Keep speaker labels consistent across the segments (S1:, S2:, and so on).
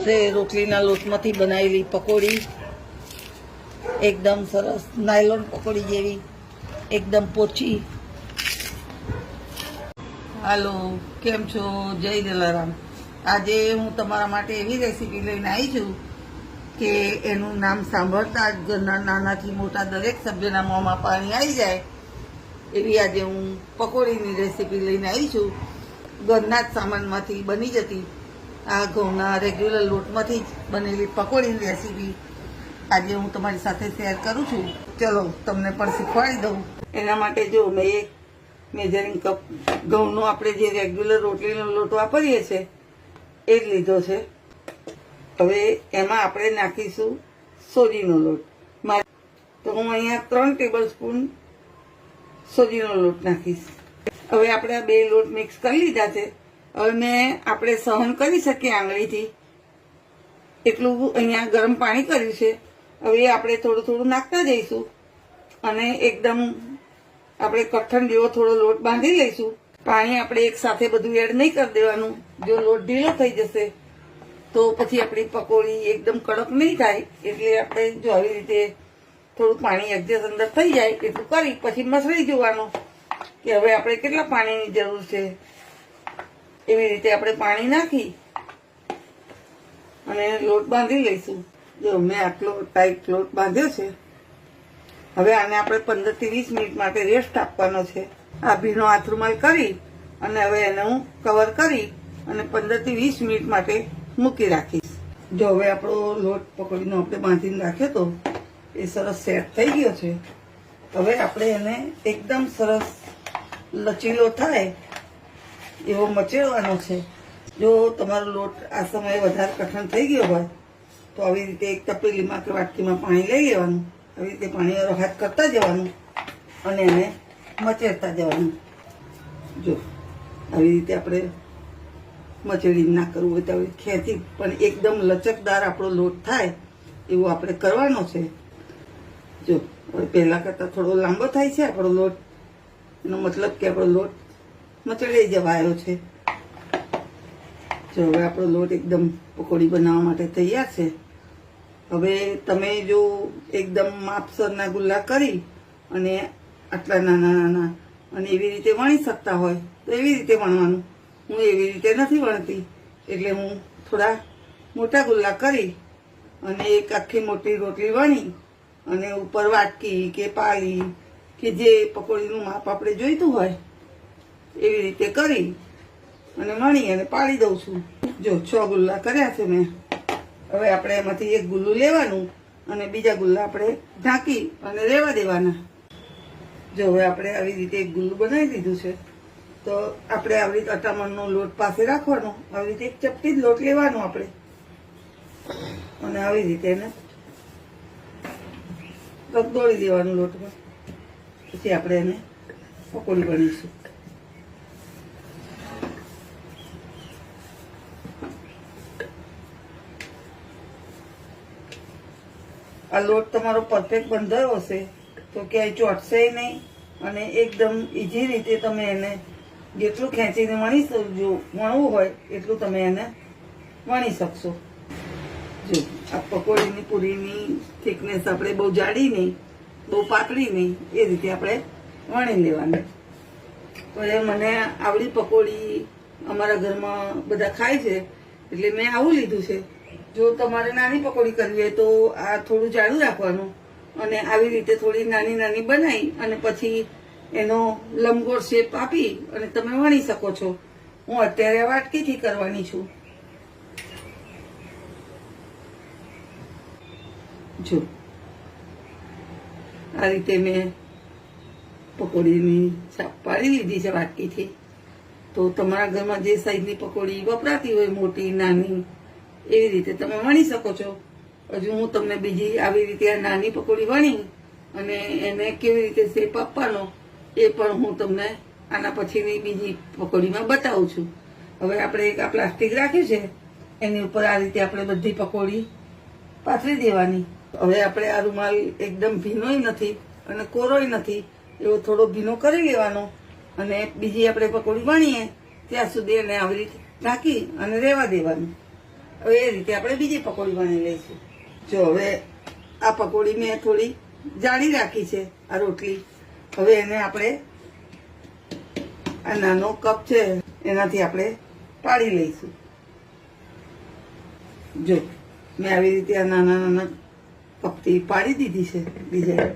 S1: છે રોટલીના લોટમાંથી બનાવેલી પકોડી, એકદમ સરસ નાયલોન પકોડી જેવી, એકદમ પોચી. હાલો, કેમ છો? જય દલારામ. આજે હું તમારા માટે એવી રેસીપી લઈને આવી છું કે એનું નામ સાંભળતા જ ઘરના નાનાથી મોટા દરેક સભ્યના મોંમાં પાણી આવી જાય. એવી આજે હું પકોડીની રેસીપી લઈને આવી છું. ઘરના જ સામાનમાંથી બની જતી આ ઘઉંના રેગ્યુલર લોટમાંથી જ બનેલી પકોડીની રેસીપી આજે હું તમારી સાથે શેર કરું છું. ચલો, તમને પણ શીખવાડી દઉં. એના માટે જો મેં એક મેજરિંગ કપ ઘઉંનો આપણે જે રેગ્યુલર રોટલીનો લોટ વાપરીએ છીએ એ જ લીધો છે. હવે એમાં આપણે નાખીશું સોજીનો લોટ. તો હું અહીંયા ત્રણ ટેબલ સ્પૂન સોજીનો લોટ નાખીશ. હવે આપણે આ બે લોટ મિક્સ કરી લીધા છે. હવે આપણે સહન કરી શકીએ આંગળીથી. એટલું અહીંયા ગરમ પાણી કર્યું છે. હવે આપણે થોડું થોડું નાખતા જઈશું. અને એકદમ આપણે કઠણ જેવો થોડો લોટ બાંધી લઈશું. પાણી આપણે એક સાથે બધું એડ નહીં કરી દેવાનું. જો લોટ ઢીલો થઈ જશે, તો પછી આપણી પકોડી એકદમ કડક નહીં થાય. એટલે આપણે જો આવી રીતે થોડું પાણી એડજસ્ટ અંદર થઈ જાય, એટલું કરી, પછી મસળી જોવાનું કે હવે આપણે કેટલા પાણીની જરૂર છે. એવી રીતે આપણે પાણી નાખી અને લોટ બાંધી લઈશું. જો મેં આટલો ટાઈટ લોટ બાંધ્યો છે, હવે આને આપણે પંદરથી વીસ મિનિટ માટે રેસ્ટ આપવાનો છે. આ ભીનો આથરૂમાલ કરી અને હવે એને હું કવર કરી અને પંદરથી વીસ મિનિટ માટે મૂકી રાખીશ. જો હવે આપણો લોટ પકડીનો આપણે બાંધીને રાખ્યો તો એ સરસ સેટ થઈ ગયો છે. હવે આપણે એને એકદમ સરસ લચીલો થાય એવો મચેડવાનો છે. જો તમારો લોટ આ સમયે વધારે કઠણ થઈ ગયો હોય, તો આવી રીતે એક તપેલીમાં કે વાટકીમાં પાણી લઈ લેવાનું. આવી રીતે પાણી વાળો હાથ કરતા જવાનું અને એને મચેડતા જવાનું. જો, આવી રીતે આપણે મચેડી ના કરવું હોય તો આવી ખેંચી, પણ એકદમ લચકદાર આપણો લોટ થાય એવું આપણે કરવાનો છે. જો, હવે પહેલાં કરતાં થોડો લાંબો થાય છે આપણો લોટ. એનો મતલબ કે આપણો લોટ મચડાઈ જવા આવ્યો છે. જો હવે આપણો લોટ એકદમ પકોડી બનાવવા માટે તૈયાર છે. હવે તમે જો એકદમ માપસરના ગુલ્લા કરી અને આટલા નાના નાના અને એવી રીતે વણી શકતા હોય તો એવી રીતે વણવાનું. હું એવી રીતે નથી વણતી, એટલે હું થોડા મોટા ગુલ્લા કરી અને એક આખી મોટી રોટલી વણી અને ઉપર વાટકી કે પાલી કે જે પકોડીનું માપ આપણે જોઈતું હોય એવી રીતે કરી અને વણી અને પાડી દઉં છું. જો છ ગુલ્લા કર્યા છે મેં. હવે આપણે એમાંથી એક ગુલ્લું લેવાનું અને બીજા ગુલ્લા આપણે ઢાંકી અને રહેવા દેવાના. જો હવે આપણે આવી રીતે એક ગુલ્લું બનાવી દીધું છે, તો આપણે આવી રીતે અટામણનો લોટ પાસે રાખવાનો, આવી રીતે એક ચપટી જ લોટ લેવાનો આપણે. અને આવી રીતે એને દોડી દેવાનું લોટમાં. પછી આપણે એને પકોડી બનીશું આ લોટ તમારો પરફેક્ટ બંધાયો હશે. તો ક્યાંય ચોટશે નહીં. અને એકદમ ઇઝી રીતે તમે એને જેટલું ખેંચીને વણી જો વણવું હોય એટલું તમે એને વણી શકશો. જો, આ પકોડીની પૂરીની થિકનેસ આપણે બહુ જાડી નહીં, બહુ પાતળી નહીં, એ રીતે આપણે વણી લેવાની. તો એ મને આવડી પકોડી અમારા ઘરમાં બધા ખાય છે, એટલે મેં આવું લીધું છે. જો તમારે નાની પકોડી કરવી હોય તો આ થોડું જાડું રાખવાનું અને આવી રીતે થોડી નાની નાની બનાવી અને પછી એનો લંબગોળ શેપ આપી અને તમે વણી શકો છો. હું અત્યારે વાટકીથી કરવાની છું. જો આ રીતે મેં પકોડીની છાપ પાડી લીધી છે વાટકીથી. તો તમારા ઘરમાં જે સાઈઝની પકોડી વપરાતી હોય, મોટી, નાની એવી રીતે તમે વણી શકો છો. હજુ હું તમને બીજી આવી રીતે આ નાની પકોડી વણી અને એને કેવી રીતે શેપ આપવાનો એ પણ હું તમને આના પછીની બીજી પકોડીમાં બતાવું છું. હવે આપણે એક આ પ્લાસ્ટિક રાખ્યું છે, એની ઉપર આ રીતે આપણે બધી પકોડી પાથરી દેવાની. હવે આપણે આ રૂમાલ એકદમ ભીનોય નથી અને કોરોય નથી, એવો થોડો ભીનો કરી લેવાનો અને બીજી આપણે પકોડી વણીએ, ત્યાં સુધી એને આવી રીતે ઢાંકી અને રહેવા દેવાનું. હવે એ રીતે આપણે બીજી પકોડી બની લઈશું. જો હવે આ પકોડી મેં થોડી જાળી રાખી છે, આ રોટલી. હવે એને આપણે આ નાનો કપ છે, એનાથી આપણે પાડી લઈશું. જો, મેં આવી રીતે આ નાના નાના કપથી પાડી દીધી છે ડિઝાઇન.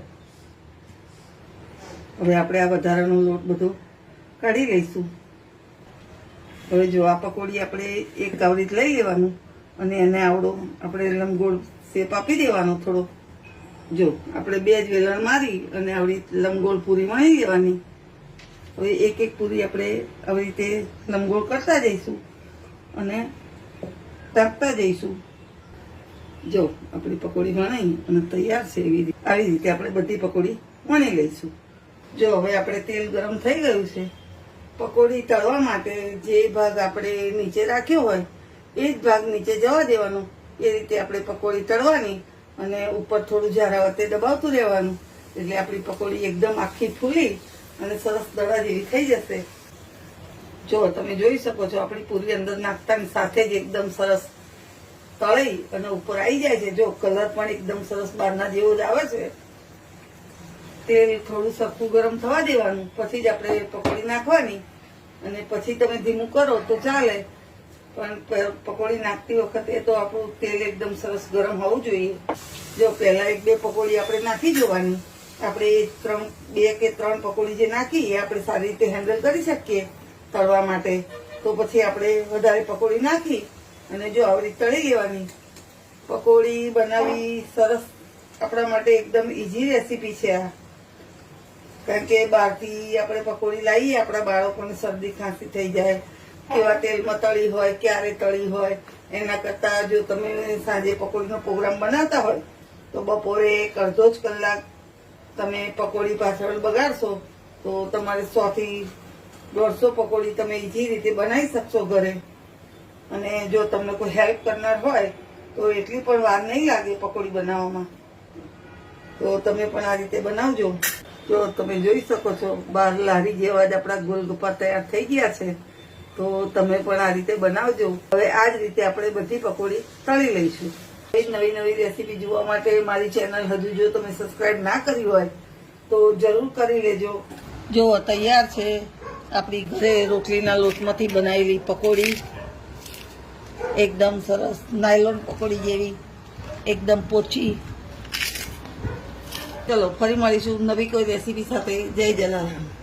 S1: હવે આપણે આ વધારાનો લોટ બધો કાઢી લઈશું. હવે જો આ પકોડી આપણે એક કાવડીત લઈ લેવાનું. અને એને આવડો આપણે લંબગોળ શેપ આપી દેવાનો થોડો. જો, આપણે બે જ વેલણ મારી અને આવડી લંબગોળ પૂરી વણી દેવાની હવે એક એક પૂરી આપણે આવી રીતે લંબગોળ કરતા જઈશું અને ટાંકતા જઈશું. જો, આપણી પકોડી વણાઈ અને તૈયાર છે એવી રીતે. આવી રીતે આપણે બધી પકોડી વણી લઈશું. જો, હવે આપણે તેલ ગરમ થઈ ગયું છે. પકોડી તળવા માટે જે ભાગ આપણે નીચે રાખ્યો હોય એ જ ભાગ નીચે જવા દેવાનો. એ રીતે આપણે પકોડી તળવાની અને ઉપર થોડું જ્યારે વખતે દબાવતું રહેવાનું. એટલે આપણી પકોડી એકદમ આખી ફૂલી અને સરસ દડા જેવી થઈ જશે. જો તમે જોઈ શકો છો, આપણી પૂરી અંદર નાખતાની સાથે જ એકદમ સરસ તળી અને ઉપર આવી જાય છે. જો કલર પણ એકદમ સરસ બહારના જેવો જ આવે છે તેલ થોડું સરખું ગરમ થવા દેવાનું. પછી જ આપણે પકોડી નાખવાની અને પછી તમે ધીમું કરો તો ચાલે. પણ પકોડી નાખતી વખતે તો આપણું તેલ એકદમ સરસ ગરમ હોવું જોઈએ. જો પહેલા એક બે પકોડી આપણે નાખી જોવાની. આપણે ત્રણ, બે કે ત્રણ પકોડી જે નાખી, એ આપણે સારી રીતે હેન્ડલ કરી શકીએ તળવા માટે. તો પછી આપણે વધારે પકોડી નાખી અને જો આવી રીતે તળી લેવાની. પકોડી બનાવી સરસ આપણા માટે એકદમ ઈઝી રેસીપી છે આ. કારણ કે બહારથી આપણે પકોડી લાવીએ, આપણા બાળકોને શરદી ખાંસી થઈ જાય કેવા તેલમાં તળી હોય, ક્યારે તળી હોય, એના કરતા જો તમે સાંજે પકોડીનો પ્રોગ્રામ બનાવતા હોય, તો બપોરે એક અડધો જ કલાક તમે પકોડી પાછળ બગાડશો, તો તમારે સો થી દોઢસો પકોડી તમે ઈઝી રીતે બનાવી શકશો ઘરે. અને જો તમને કોઈ હેલ્પ કરનાર હોય, તો એટલી પણ વાર નહીં લાગે પકોડી બનાવવામાં. તો તમે પણ આ રીતે બનાવજો. જો તમે જોઈ શકો છો બહાર લારી જેવા જ આપણા ગોલગપ્પા તૈયાર થઈ ગયા છે. તો તમે પણ આ રીતે બનાવજો. હવે આ જ રીતે આપણે બધી પકોડી તળી લઈશું. નવી નવી રેસીપી જોવા માટે મારી ચેનલ હજુ જો તમે સબસ્ક્રાઇબ ના કરી હોય, તો જરૂર કરી લેજો. જો તૈયાર છે આપણી ઘરે રોટલીના લોટમાંથી બનાવેલી પકોડી. એકદમ સરસ નાયલોન પકોડી જેવી, એકદમ પોચી. ચલો, ફરી મળીશું નવી કોઈ રેસીપી સાથે. જય જલારામ.